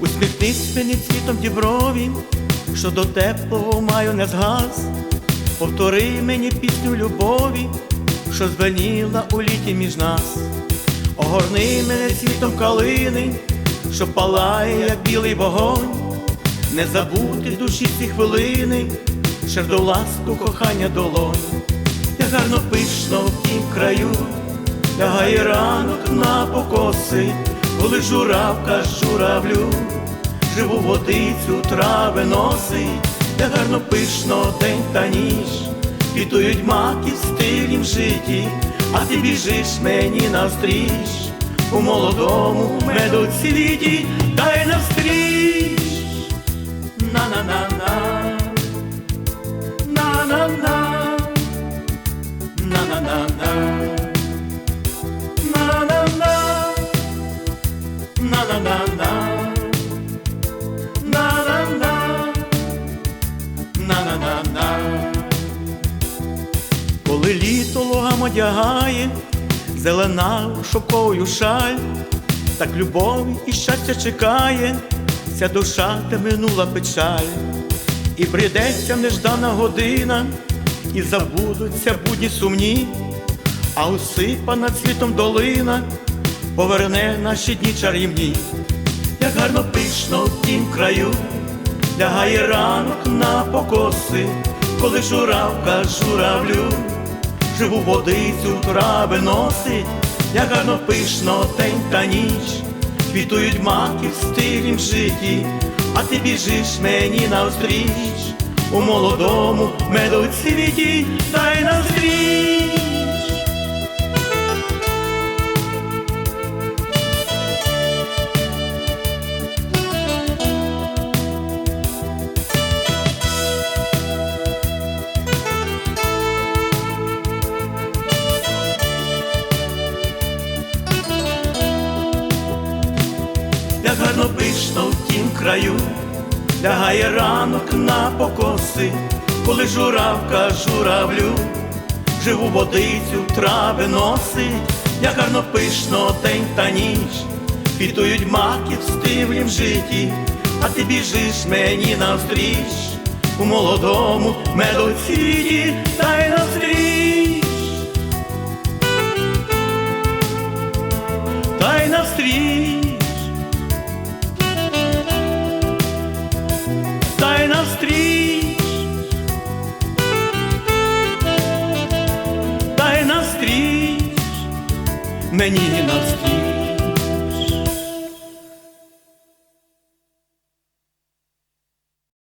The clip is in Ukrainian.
Усміхнись мені цвітом діброві, що до теплого маю не згас, повтори мені пісню любові, що звеніла у літі між нас, огорни мене цвітом калини, що палає, як білий вогонь, не забути душі ці хвилини шердоласку кохання долонь. Як гарно пишно в тім краю, лягає ранок на покоси, коли журавка журавлю, живу водицю трави носить, як гарно пишно день та ніч, квітують маки в стилім житті, а ти біжиш мені навстріч, у молодому медоцвіті, дай навстріч, на-на-на-на, на-на-на. На на на на Коли літо лугам одягає, зелена шовковою шаль, так любові і щастя чекає, ця душа те минула печаль, і прийдеться неждана година, і забудуться будні сумні, а усипана цвітом долина поверне наші дні чарівні, як гарно пишно в тім краю, лягає ранок на покоси, коли журавка журавлю, живу водицю трави носить, як гарно пишно день та ніч, квітують маки в стилім житті, а ти біжиш мені навстріч, у молодому медоцвіті, дай навстріч. Гарно пишно в тім краю, лягає ранок на покоси, коли журавка журавлю, живу водицю трави носить, як гарно пишно день та ніч, квітують маки в стивлім житті, а ти біжиш мені навстріч, у молодому медоцвіті, мені навстріч.